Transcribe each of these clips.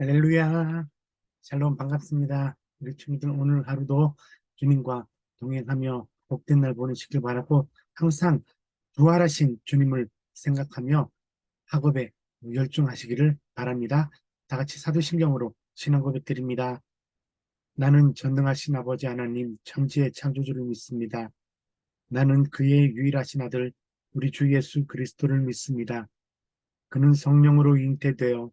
할렐루야. 샬롬 반갑습니다. 우리 친구들 오늘 하루도 주님과 동행하며 복된 날 보내시길 바라고 항상 부활하신 주님을 생각하며 학업에 열중하시기를 바랍니다. 다 같이 사도신경으로 신앙 고백 드립니다. 나는 전능하신 아버지 하나님 천지의 창조주를 믿습니다. 나는 그의 유일하신 아들 우리 주 예수 그리스도를 믿습니다. 그는 성령으로 잉태되어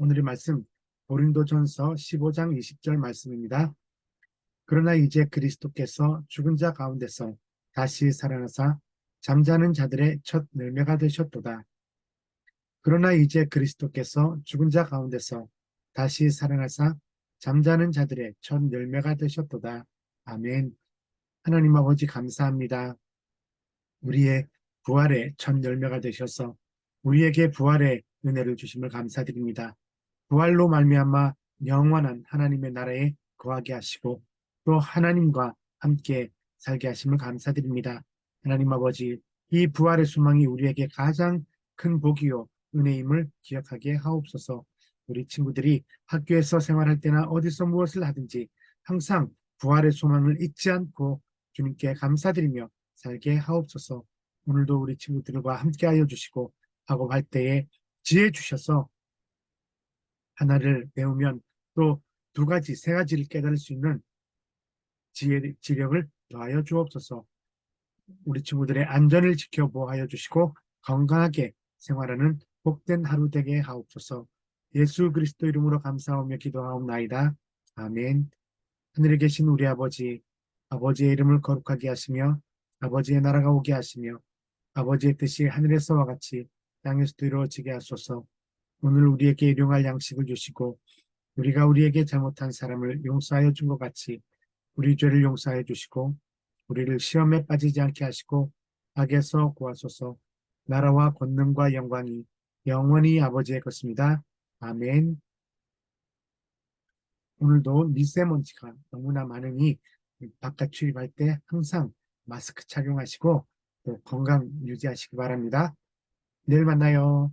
오늘의 말씀 고린도전서 15장 20절 말씀입니다. 그러나 이제 그리스도께서 죽은 자 가운데서 다시 살아나사 잠자는 자들의 첫 열매가 되셨도다. 그러나 이제 그리스도께서 죽은 자 가운데서 다시 살아나사 잠자는 자들의 첫 열매가 되셨도다. 아멘. 하나님 아버지 감사합니다. 우리의 부활의 첫 열매가 되셔서 우리에게 부활의 은혜를 주심을 감사드립니다. 부활로 말미암아 영원한 하나님의 나라에 거하게 하시고 또 하나님과 함께 살게 하심을 감사드립니다. 하나님 아버지 이 부활의 소망이 우리에게 가장 큰 복이요 은혜임을 기억하게 하옵소서 우리 친구들이 학교에서 생활할 때나 어디서 무엇을 하든지 항상 부활의 소망을 잊지 않고 주님께 감사드리며 살게 하옵소서 오늘도 우리 친구들과 함께하여 주시고 학업할 때에 지혜 주셔서 하나를 배우면 또 두 가지, 세 가지를 깨달을 수 있는 지혜, 지력을 더하여 주옵소서. 우리 친구들의 안전을 지켜 보호하여 주시고 건강하게 생활하는 복된 하루 되게 하옵소서. 예수 그리스도 이름으로 감사하며 기도하옵나이다. 아멘. 하늘에 계신 우리 아버지, 아버지의 이름을 거룩하게 하시며 아버지의 나라가 오게 하시며 아버지의 뜻이 하늘에서와 같이 땅에서도 이루어지게 하소서. 오늘 우리에게 일용할 양식을 주시고 우리가 우리에게 잘못한 사람을 용서하여 준 것 같이 우리 죄를 용서해 주시고 우리를 시험에 빠지지 않게 하시고 악에서 구하소서 나라와 권능과 영광이 영원히 아버지의 것입니다. 아멘 오늘도 미세먼지가 너무나 많으니 바깥 출입할 때 항상 마스크 착용하시고 또 건강 유지하시기 바랍니다. 내일 만나요.